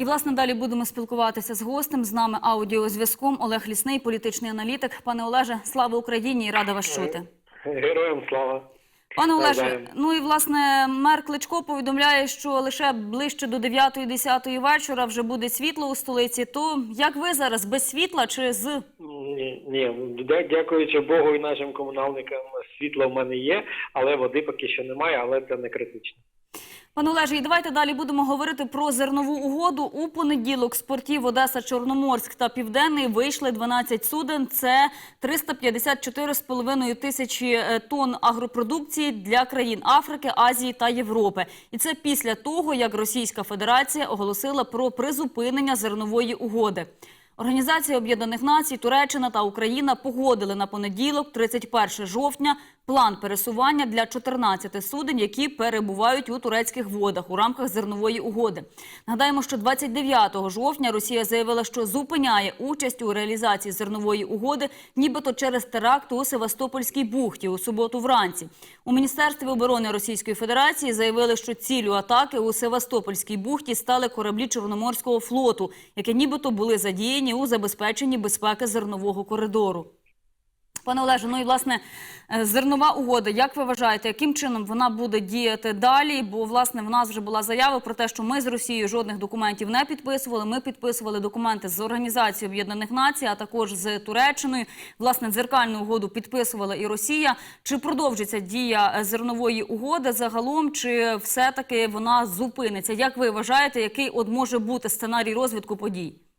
І власне далі будемо спілкуватися з гостем. З нами аудіозв'язком Олег Лісний, політичний аналітик. Пане Олеже, слава Україні і рада вас чути. Героям слава. Пане Олеже, ну і власне мер Кличко повідомляє, що лише ближче до 9-10 вечора вже буде світло у столиці. То як ви зараз без світла чи з Ні, ні, дякуючи Богу і нашим комунальникам, світло в мене є, але води поки що немає, але це не критично. Пане Олеже, і давайте далі будемо говорити про зернову угоду. У понеділок з портів Одеса, Чорноморськ та Південний вийшли 12 суден. Це 354,5 тисячі е, тонн агропродукції для країн Африки, Азії та Європи. І це після того, як Російська Федерація оголосила про призупинення зернової угоди. Організація Об'єднаних Націй, Туреччина та Україна погодили на понеділок, 31 жовтня, план пересування для 14 суден, які перебувають у турецьких водах у рамках зернової угоди. Нагадаємо, що 29 жовтня Росія заявила, що зупиняє участь у реалізації зернової угоди, нібито через теракт у Севастопольській бухті у суботу вранці. У міністерстві оборони Російської Федерації заявили, що ціллю атаки у Севастопольській бухті стали кораблі Чорноморського флоту, які нібито були задіяні у забезпеченні безпеки зернового коридору. Пане Олеже, ну і власне е, зернова угода. Як ви вважаєте, яким чином вона буде діяти далі? Бо власне в нас вже була заява про те, що ми з Росією жодних документів не підписували. Ми підписували документи з Організацією Об'єднаних Націй, а також з Туреччиною. Власне, дзеркальну угоду підписувала і Росія. Чи продовжиться дія е, зернової угоди загалом, чи все таки вона зупиниться? Як ви вважаєте, який от може бути сценарій розвитку подій?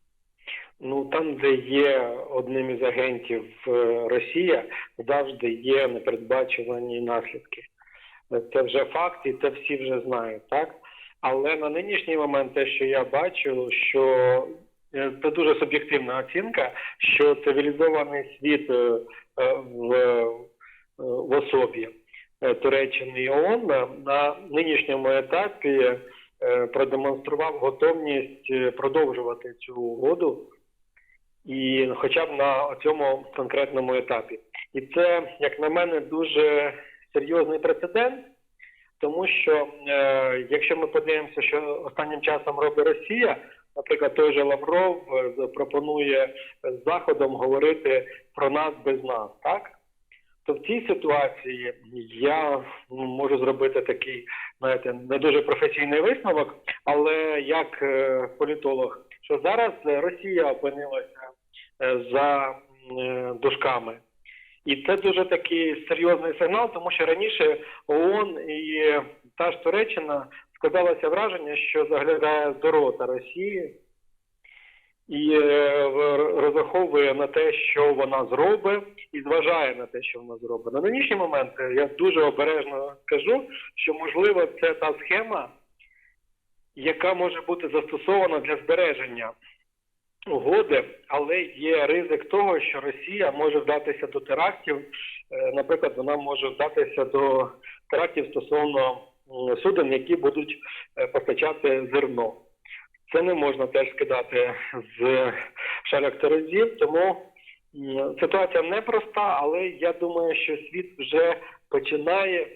Ну там, де є одним із агентів е, Росія, завжди є непередбачувані наслідки. Це вже факт, і це всі вже знають, так? Але на нинішній момент те, що я бачу, що е, це дуже суб'єктивна оцінка, що цивілізований світ е, в, в особі Туреччини і ООН на- нинішньому етапі продемонстрував готовність продовжувати цю угоду і хоча б на цьому конкретному етапі. І це, як на мене, дуже серйозний прецедент, тому що е, якщо ми подивимося, що останнім часом робить Росія, наприклад, той же Лавров е, пропонує Заходом говорити про нас без нас, так? То в цій ситуації я ну, можу зробити такий, знаєте, не дуже професійний висновок, але як е, політолог, що зараз е, Росія опинилася е, за е, дужками. І це дуже такий серйозний сигнал, тому що раніше ООН і та ж Туреччина складалося враження, що заглядає до рота Росії і розраховує на те, що вона зробить, і зважає на те, що вона зробить. На нинішній момент я дуже обережно скажу, що можливо це та схема, яка може бути застосована для збереження угоди, але є ризик того, що Росія може вдатися до терактів. Е, Наприклад, вона може вдатися до терактів стосовно суден, які будуть е, постачати зерно. Це не можна теж скидати з шаляк терезів, тому ситуація непроста, але я думаю, що світ вже починає е,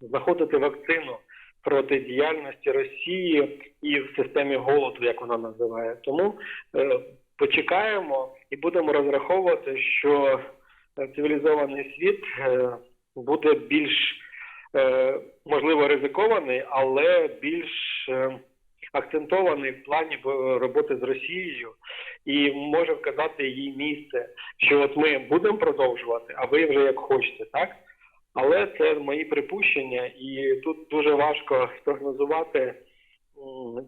знаходити вакцину проти діяльності Росії і в системі голоду, як вона називає. Тому е, почекаємо і будемо розраховувати, що е, цивілізований світ е, буде більш е, можливо ризикований, але більш е, акцентований в плані роботи з Росією і може вказати їй місце, що от ми будемо продовжувати, а ви вже як хочете, так? Але це мої припущення, і тут дуже важко спрогнозувати,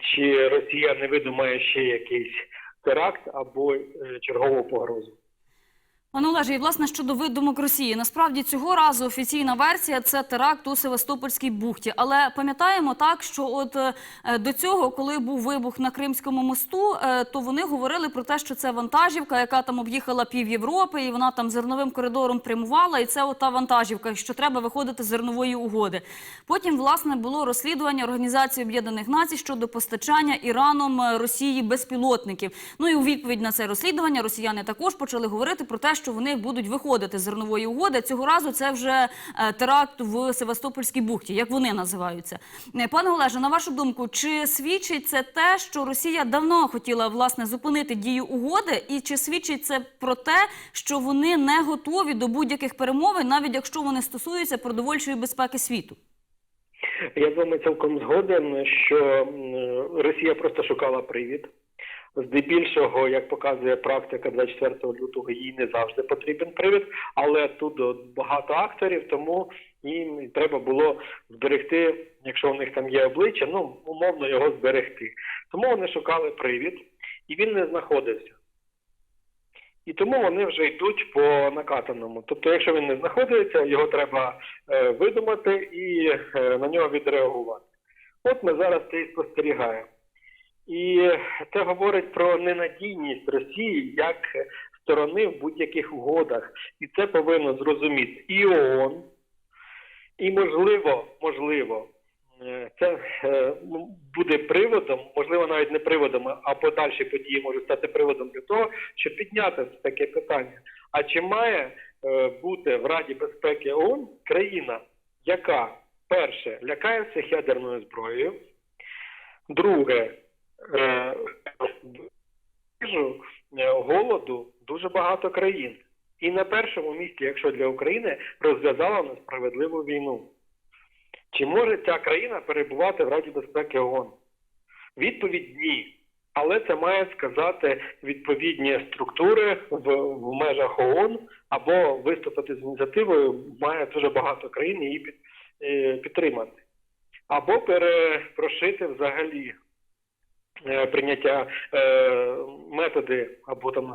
чи Росія не видумає ще якийсь теракт або е, чергову погрозу. Пане Олеже, і власне щодо видумок Росії, насправді цього разу офіційна версія це теракт у Севастопольській бухті. Але пам'ятаємо так, що от е, до цього, коли був вибух на Кримському мосту, е, то вони говорили про те, що це вантажівка, яка там об'їхала пів Європи, і вона там зерновим коридором прямувала. І це ота вантажівка, що треба виходити з зернової угоди. Потім, власне, було розслідування Організації Об'єднаних Націй щодо постачання Іраном е, Росії безпілотників. Ну і у відповідь на це розслідування росіяни також почали говорити про те, що вони будуть виходити з зернової угоди. Цього разу це вже е, теракт в Севастопольській бухті, як вони називаються. Е, Пане Олеже, на вашу думку, чи свідчить це те, що Росія давно хотіла власне зупинити дію угоди, і чи свідчить це про те, що вони не готові до будь-яких перемовин, навіть якщо вони стосуються продовольчої безпеки світу? Я з вами цілком згоден, що Росія просто шукала привід. Здебільшого, як показує практика 24 лютого, їй не завжди потрібен привід, але тут багато акторів, тому їм треба було зберегти, якщо у них там є обличчя, ну умовно його зберегти. Тому вони шукали привід, і він не знаходився. І тому вони вже йдуть по накатаному. Тобто, якщо він не знаходиться, його треба е, видумати і е, на нього відреагувати. От ми зараз це і спостерігаємо. І це говорить про ненадійність Росії як сторони в будь-яких угодах. І це повинно зрозуміти і ООН, і можливо, можливо, е, це е, буде приводом, можливо, навіть не приводом, а подальші події можуть стати приводом для того, щоб підняти таке питання. А чи має е, бути в Раді безпеки ООН країна, яка перше лякає всіх ядерною зброєю, друге їжу, е, голоду дуже багато країн. І на першому місці, якщо для України, розв'язала несправедливу війну. Чи може ця країна перебувати в Раді безпеки ООН? Відповідь ні. Але це мають сказати відповідні структури в, в межах ООН або виступити з ініціативою має дуже багато країн її під, е, підтримати. Або перепрошити взагалі е, прийняття е, методи або там,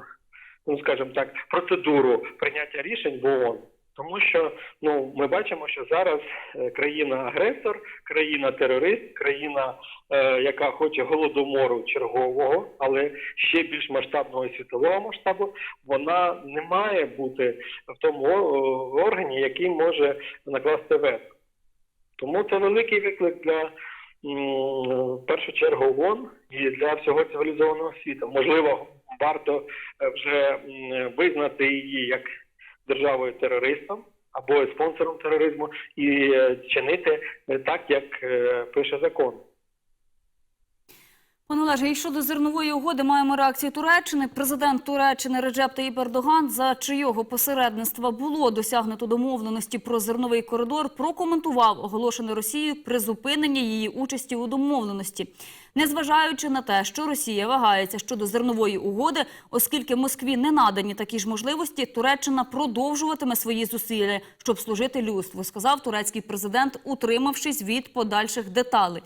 ну скажімо так, процедуру прийняття рішень в ООН. Тому що ну ми бачимо, що зараз е, країна-агресор, країна-терорист, країна, е, яка хоче голодомору чергового, але ще більш масштабного і світового масштабу, вона не має бути в тому органі, який може накласти вето. Тому це великий виклик для першу чергу ООН і для всього цивілізованого світу. Можливо, варто е, вже визнати її як державою терористом або спонсором тероризму і е, чинити е, так, як пише закон. Пане Олеже, і щодо зернової угоди маємо реакцію Туреччини. Президент Туреччини Реджеп Таїп Ердоган, за чийого посередництва було досягнуто домовленості про зерновий коридор, прокоментував оголошене Росією призупинення її участі у домовленості. Незважаючи на те, що Росія вагається щодо зернової угоди, оскільки Москві не надані такі ж можливості, Туреччина продовжуватиме свої зусилля, щоб служити людству, сказав турецький президент, утримавшись від подальших деталей.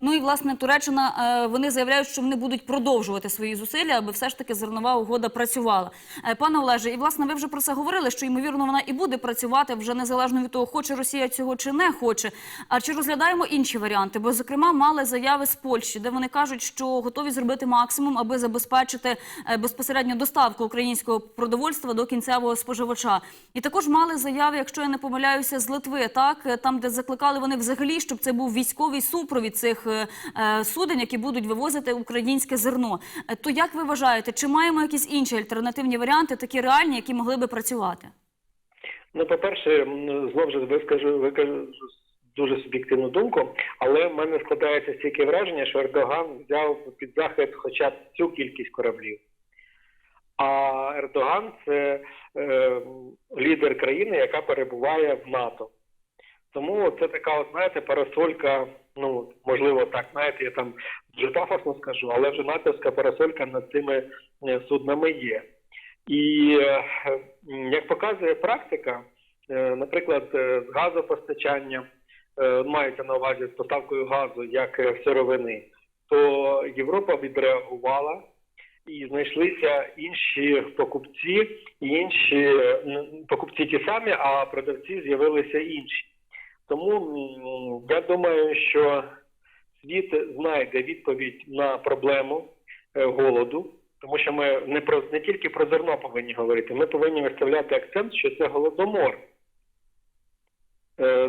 Ну і власне Туреччина е, вони заявляють, що вони будуть продовжувати свої зусилля, аби все ж таки зернова угода працювала. Е, Пане Олеже, і власне ви вже про це говорили, що ймовірно вона і буде працювати вже незалежно від того, хоче Росія цього чи не хоче. А чи розглядаємо інші варіанти? Бо зокрема мали заяви з Польщі, де вони кажуть, що готові зробити максимум, аби забезпечити е, безпосередньо доставку українського продовольства до кінцевого споживача. І також мали заяви, якщо я не помиляюся, з Литви, так е, там, де закликали вони взагалі, щоб це був військовий супровід цих е, суден, які будуть вивозити українське зерно. То як ви вважаєте, чи маємо якісь інші альтернативні варіанти, такі реальні, які могли би працювати? Ну, по-перше, м, знову ж вискажу, викажу дуже суб'єктивну думку, але в мене складається стільки враження, що Ердоган взяв під захист хоча б цю кількість кораблів. А Ердоган це е, лідер країни, яка перебуває в НАТО. Тому це така, от, знаєте, парасолька, ну, можливо, так, знаєте, я там дуже пафосно скажу, але вже натовська парасолька над цими е, суднами є. І е, як показує практика, е, наприклад, з газопостачанням, мається на увазі з поставкою газу як е, сировини, то Європа відреагувала і знайшлися інші покупці, інші е, покупці ті самі, а продавці з'явилися інші. Тому я думаю, що світ знайде відповідь на проблему е, голоду, тому що ми не про не тільки про зерно повинні говорити, ми повинні виставляти акцент, що це голодомор е,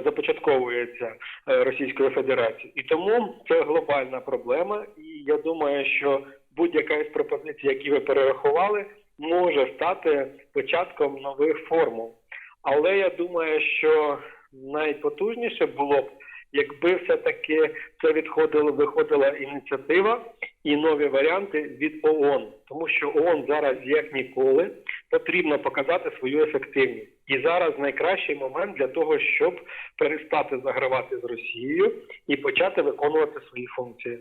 започатковується е, Російською Федерацією. І тому це глобальна проблема. І я думаю, що будь-яка із пропозицій, які ви перерахували, може стати початком нових формул. Але я думаю, що найпотужніше було б, якби все-таки це відходило, виходила ініціатива і нові варіанти від ООН, тому що ООН зараз як ніколи потрібно показати свою ефективність. І зараз найкращий момент для того, щоб перестати загравати з Росією і почати виконувати свої функції.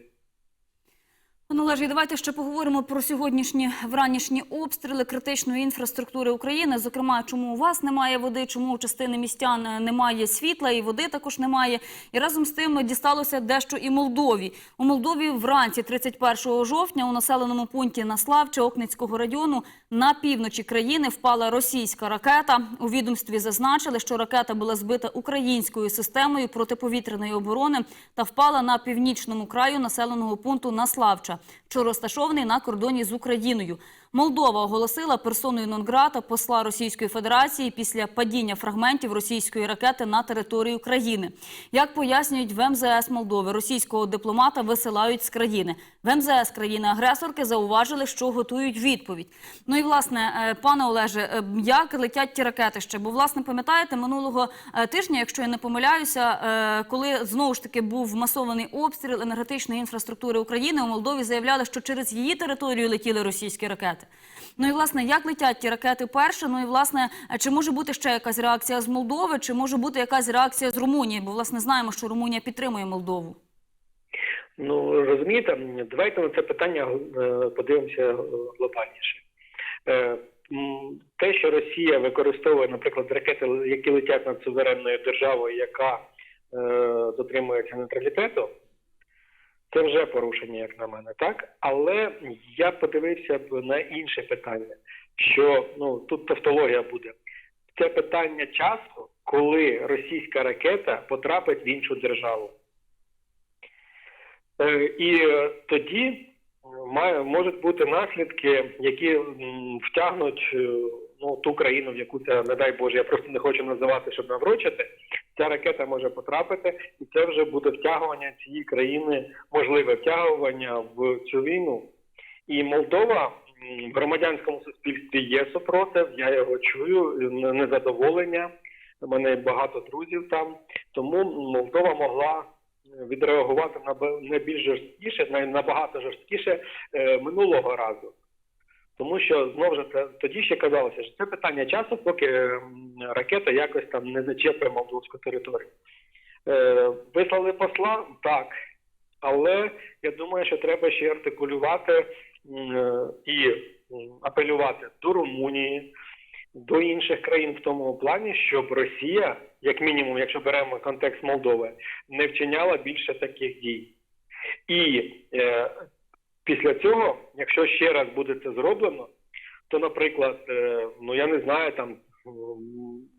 Пане Олеже, давайте ще поговоримо про сьогоднішні вранішні обстріли критичної інфраструктури України. Зокрема, чому у вас немає води, чому у частини містян немає світла і води також немає. І разом з тим дісталося дещо і Молдові. У Молдові вранці 31 жовтня у населеному пункті Наславче Окницького району на півночі країни впала російська ракета. У відомстві зазначили, що ракета була збита українською системою протиповітряної оборони та впала на північному краю населеного пункту Наславча, що розташований на кордоні з Україною. Молдова оголосила персоною нон-грата посла Російської Федерації після падіння фрагментів російської ракети на територію країни. Як пояснюють в МЗС Молдови, російського дипломата висилають з країни. В МЗС країни-агресорки зауважили, що готують відповідь. Ну і власне, е, пане Олеже, е, як летять ті ракети ще? Бо власне пам'ятаєте, минулого е, тижня, якщо я не помиляюся, коли знову ж таки був масований обстріл енергетичної інфраструктури України, у Молдові заявляли, що через її територію летіли російські ракети. Ну і власне, як летять ті ракети перше? Ну і власне, чи може бути ще якась реакція з Молдови, чи може бути якась реакція з Румунії? Бо власне знаємо, що Румунія підтримує Молдову. Ну розумієте, давайте на це питання е, подивимося е, глобальніше. Е, Те, що Росія використовує, наприклад, ракети, які летять над суверенною державою, яка е, дотримується нейтралітету, це вже порушення, як на мене, так? Але я подивився б на інше питання, що ну тут тавтологія буде. Це питання часу, коли російська ракета потрапить в іншу державу. Е, І е, тоді має, можуть бути наслідки, які втягнуть е, ну, ту країну, в яку це, не дай Боже, я просто не хочу називати, щоб наврочити. Ця ракета може потрапити, і це вже буде втягування цієї країни, можливе втягування в цю війну. І Молдова в громадянському суспільстві є супротив, я його чую, незадоволення. У мене багато друзів там. Тому Молдова могла відреагувати на не більш жорсткіше, на набагато жорсткіше е, минулого разу. Тому що знову ж це тоді ще казалося, що це питання часу, поки е, ракета якось там не зачепить молдовську територію. Е, вислали посла так, але я думаю, що треба ще артикулювати е, і апелювати до Румунії, до інших країн в тому плані, щоб Росія, як мінімум, якщо беремо контекст Молдови, не вчиняла більше таких дій. І е, після цього, якщо ще раз буде це зроблено, то, наприклад, е, ну я не знаю, там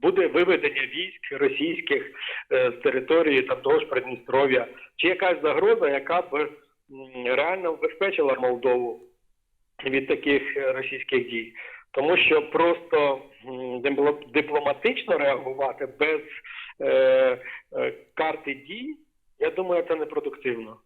буде виведення військ російських е, з території там того ж Придністров'я, чи якась загроза, яка б реально вбезпечила Молдову від таких е, російських дій. Тому що просто дипломатично реагувати без е, е, карти дій, я думаю, це непродуктивно.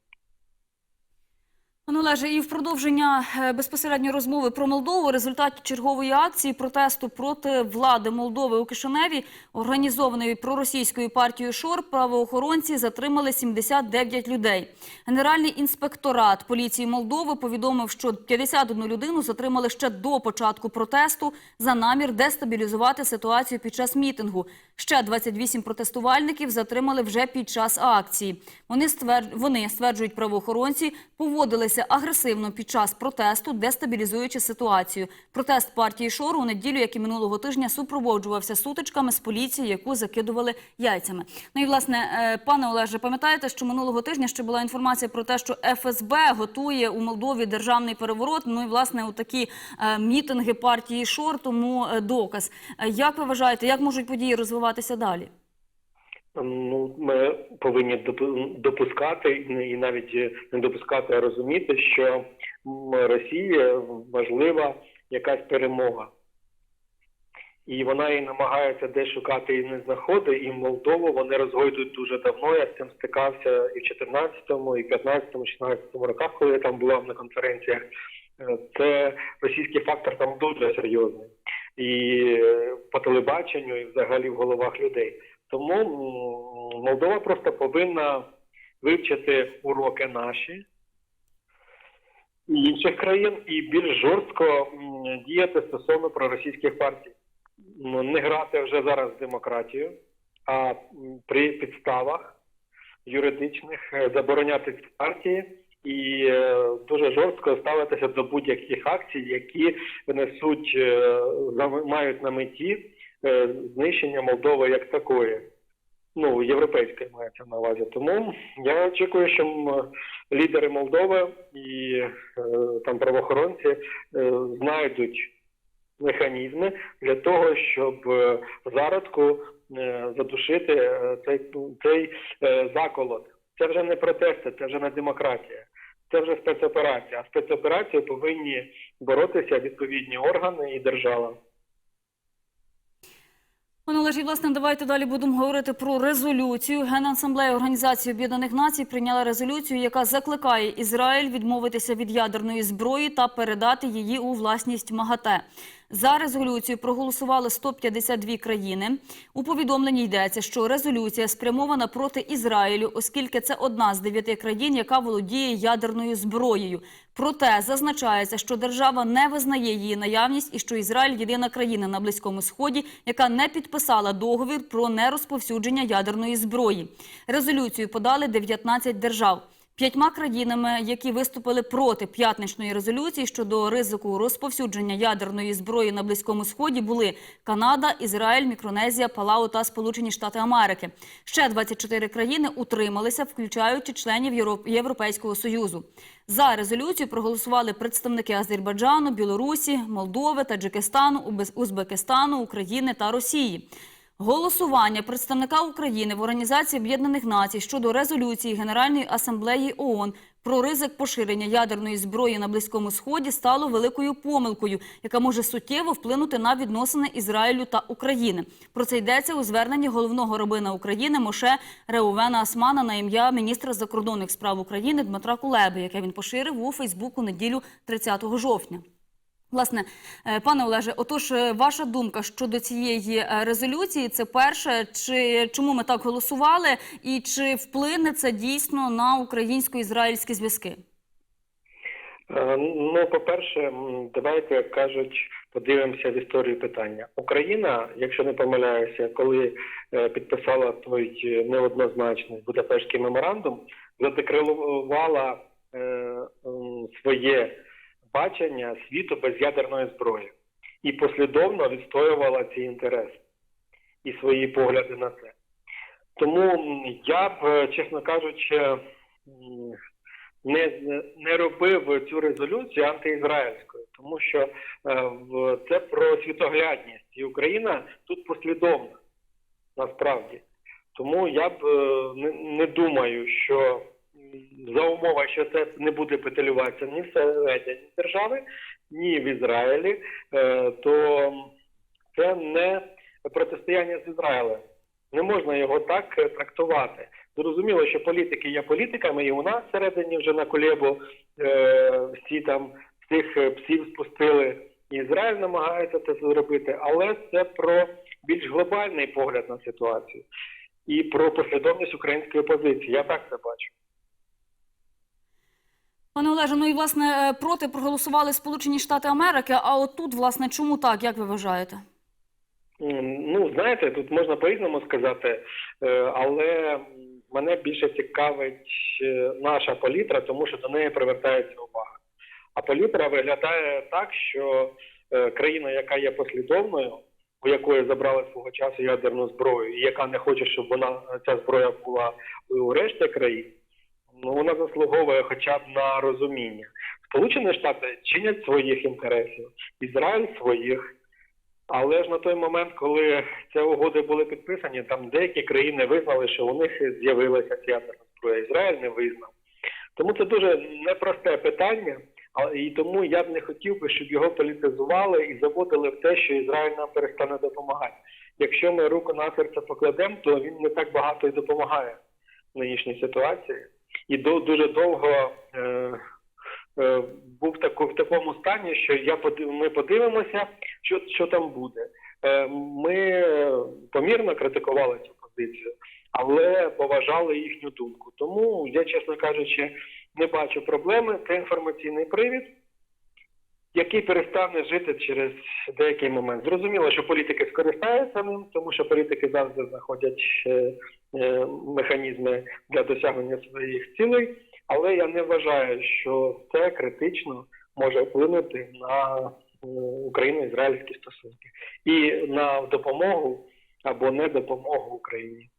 Пане Олеже, і в продовження е, безпосередньо розмови про Молдову, результаті чергової акції протесту проти влади Молдови у Кишиневі, організованої проросійською партією ШОР, правоохоронці затримали 79 людей. Генеральний інспекторат поліції Молдови повідомив, що 51 людину затримали ще до початку протесту за намір дестабілізувати ситуацію під час мітингу. Ще 28 протестувальників затримали вже під час акції. Вони стверджують правоохоронці, поводилися агресивно під час протесту, дестабілізуючи ситуацію. Протест партії Шору у неділю, як і минулого тижня, супроводжувався сутичками з поліції, яку закидували яйцями. Ну і власне, е, пане Олеже, пам'ятаєте, що минулого тижня ще була інформація про те, що ФСБ готує у Молдові державний переворот. Ну і власне у такі е, мітинги партії Шор, тому е, доказ. Як ви вважаєте, як можуть події розвиватися далі? Ну, ми повинні допускати і навіть не допускати, а розуміти, що м, Росії важлива якась перемога. І вона і намагається де шукати і не знаходить, і Молдову вони розгойдують дуже давно. Я з цим стикався і в 14-му, і 15-му, 16-му роках, коли я там була на конференціях. Е, Це російський фактор там дуже серйозний. І е, по телебаченню, і взагалі в головах людей. Тому Молдова просто повинна вивчити уроки наші і інших країн і більш жорстко діяти стосовно проросійських партій. Не грати вже зараз в демократію, а при підставах юридичних е, забороняти ці партії і е, дуже жорстко ставитися до будь-яких акцій, які несуть е, мають на меті знищення Молдови як такої. Ну, європейської мається на увазі. Тому я очікую, що лідери Молдови і е, там правоохоронці е, знайдуть механізми для того, щоб е, зародку е, задушити е, цей, цей е, заколот. Це вже не протести, це вже не демократія. Це вже спецоперація. А спецоперацію повинні боротися відповідні органи і держава. Пане Олежі, власне, давайте далі будемо говорити про резолюцію. Генасамблея Організації Об'єднаних Націй прийняла резолюцію, яка закликає Ізраїль відмовитися від ядерної зброї та передати її у власність МАГАТЕ. За резолюцію проголосували 152 країни. У повідомленні йдеться, що резолюція спрямована проти Ізраїлю, оскільки це одна з дев'яти країн, яка володіє ядерною зброєю. Проте зазначається, що держава не визнає її наявність і що Ізраїль єдина країна на Близькому Сході, яка не підписала договір про нерозповсюдження ядерної зброї. Резолюцію подали 19 держав. П'ятьма країнами, які виступили проти п'ятничної резолюції щодо ризику розповсюдження ядерної зброї на Близькому Сході, були Канада, Ізраїль, Мікронезія, Палау та Сполучені Штати Америки. Ще 24 країни утрималися, включаючи членів Євро- Європейського Союзу. За резолюцію проголосували представники Азербайджану, Білорусі, Молдови, Таджикистану, Узбе- Узбекистану, України та Росії. Голосування представника України в Організації Об'єднаних Націй щодо резолюції Генеральної асамблеї ООН про ризик поширення ядерної зброї на Близькому Сході стало великою помилкою, яка може суттєво вплинути на відносини Ізраїлю та України. Про це йдеться у зверненні головного рабина України Моше Реувена Асмана на ім'я міністра закордонних справ України Дмитра Кулеби, яке він поширив у Фейсбуку неділю 30 жовтня. Власне, е, пане Олеже, отож, е, ваша думка щодо цієї е, резолюції, це перше, чи чому ми так голосували, і чи вплине це дійсно на українсько-ізраїльські зв'язки? Ну, по-перше, давайте як кажуть, подивимося в історію питання. Україна, якщо не помиляюся, коли підписала той неоднозначний Будапештський меморандум, задекlarувала е, своє бачення світу без ядерної зброї і послідовно відстоювала ці інтереси і свої погляди на це. Тому я б, е, чесно кажучи, не, не робив цю резолюцію антиізраїльською, тому що е, це про світоглядність, і Україна тут послідовна насправді. Тому я б е, не, думаю, що за умови, що це не буде петелюватися ні всередині держави, ні в Ізраїлі, е, то це не протистояння з Ізраїлем. Не можна його так е, трактувати. Зрозуміло, що політики є політиками, і у нас всередині вже на колебу е, всі там всіх псів спустили. І Ізраїль намагається це зробити, але це про більш глобальний погляд на ситуацію і про послідовність української позиції. Я так це бачу. Пане Олеже, ну і власне е, проти проголосували Сполучені Штати Америки. А от тут, власне, чому так? Як ви вважаєте? Ну, знаєте, тут можна по-різному сказати, е, але мене більше цікавить е, наша палітра, тому що до неї привертається увага. А палітра виглядає так, що країна, яка є послідовною, у якої забрали свого часу ядерну зброю, і яка не хоче, щоб вона ця зброя була у решті країн, ну вона заслуговує хоча б на розуміння. Сполучені Штати чинять своїх інтересів, Ізраїль своїх. Але ж на той момент, коли ці угоди були підписані, там деякі країни визнали, що у них з'явилася ядерна зброя. Ізраїль не визнав. Тому це дуже непросте питання, і тому я б не хотів би, щоб його політизували і заводили в те, що Ізраїль нам перестане допомагати. Якщо ми руку на серце покладемо, то він не так багато і допомагає в нинішній ситуації. І до, дуже довго е, е, був таку, в такому стані, що я ми подивимося, що, що там буде. Е, Ми помірно критикували цю позицію, але поважали їхню думку. Тому я, чесно кажучи, не бачу проблеми. Це інформаційний привід, який перестане жити через деякий момент. Зрозуміло, що політики скористаються ним, тому що політики завжди знаходять е, е, механізми для досягнення своїх цілей, але я не вважаю, що це критично може вплинути на е, україно-ізраїльські стосунки і на допомогу або не допомогу Україні.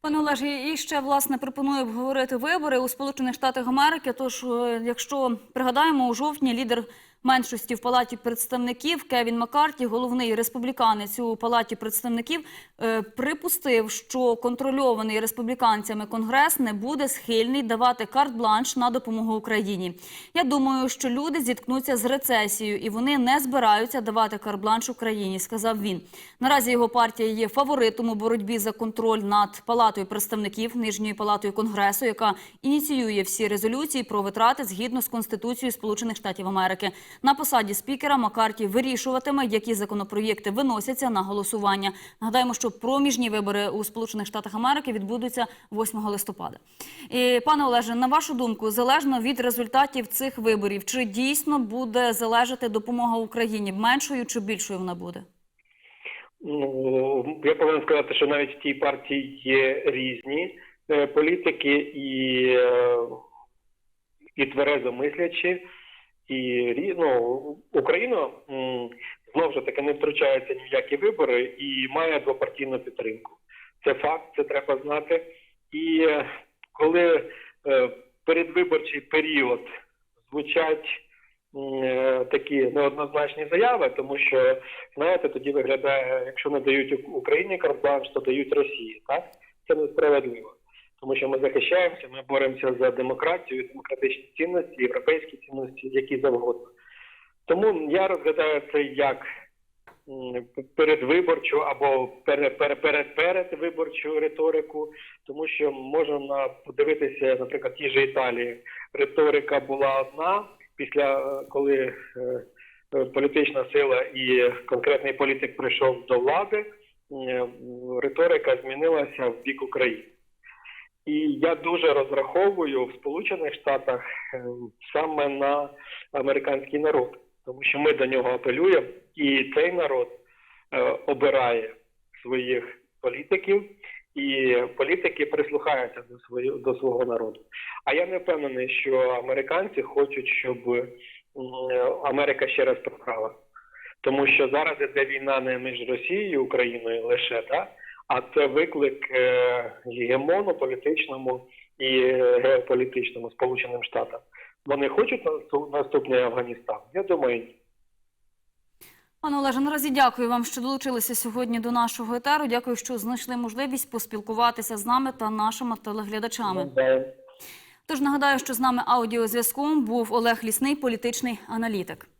Пане Олеже, і ще власне пропоную обговорити вибори у Сполучених Штатах Америки. Тож, якщо пригадаємо, у жовтні лідер меншості в палаті представників Кевін Маккарті, головний республіканець у палаті представників, е, припустив, що контрольований республіканцями конгрес не буде схильний давати карт-бланш на допомогу Україні. Я думаю, що люди зіткнуться з рецесією, і вони не збираються давати карт-бланш Україні, сказав він. Наразі його партія є фаворитом у боротьбі за контроль над палатою представників нижньою палатою конгресу, яка ініціює всі резолюції про витрати згідно з конституцією Сполучених Штатів Америки. На посаді спікера Маккарті вирішуватиме, які законопроєкти виносяться на голосування. Нагадаємо, що проміжні вибори у Сполучених Штатах Америки відбудуться 8 листопада. І, пане Олеже, на вашу думку, залежно від результатів цих виборів, чи дійсно буде залежати допомога Україні меншою чи більшою вона буде? Ну, я повинен сказати, що навіть в тій партії є різні е, політики і, е, і тверезо мислячі, і ну, Україна знову ж таки не втручається ні в які вибори і має двопартійну підтримку. Це факт, це треба знати. І е, коли е, передвиборчий період звучать е, такі неоднозначні заяви, тому що знаєте, тоді виглядає, якщо не дають Україні карт-бланш, то дають Росії. Так це несправедливо, тому що ми захищаємося, ми боремося за демократію, демократичні цінності, європейські цінності, які завгодно. Тому я розглядаю це як передвиборчу або перед, перед, перед, передвиборчу риторику, тому що можна подивитися, наприклад, ті ж Італії. Риторика була одна після е, коли е, політична сила і конкретний політик прийшов до влади, риторика змінилася в бік України. І я дуже розраховую в Сполучених Штатах е, саме на американський народ, тому що ми до нього апелюємо, і цей народ е, обирає своїх політиків, і політики прислухаються до свого, до свого народу. А я не впевнений, що американці хочуть, щоб Америка ще раз програла. Тому що зараз іде війна не між Росією і Україною лише, так? А це виклик е, гегемону політичному і геополітичному Сполученим Штатам. Вони хочуть наступний Афганістан? Я думаю, ні. Пане Олеже, наразі дякую вам, що долучилися сьогодні до нашого етеру. Дякую, що знайшли можливість поспілкуватися з нами та нашими телеглядачами. Да. Тож нагадаю, що з нами аудіозв'язком був Олег Лісний, політичний аналітик.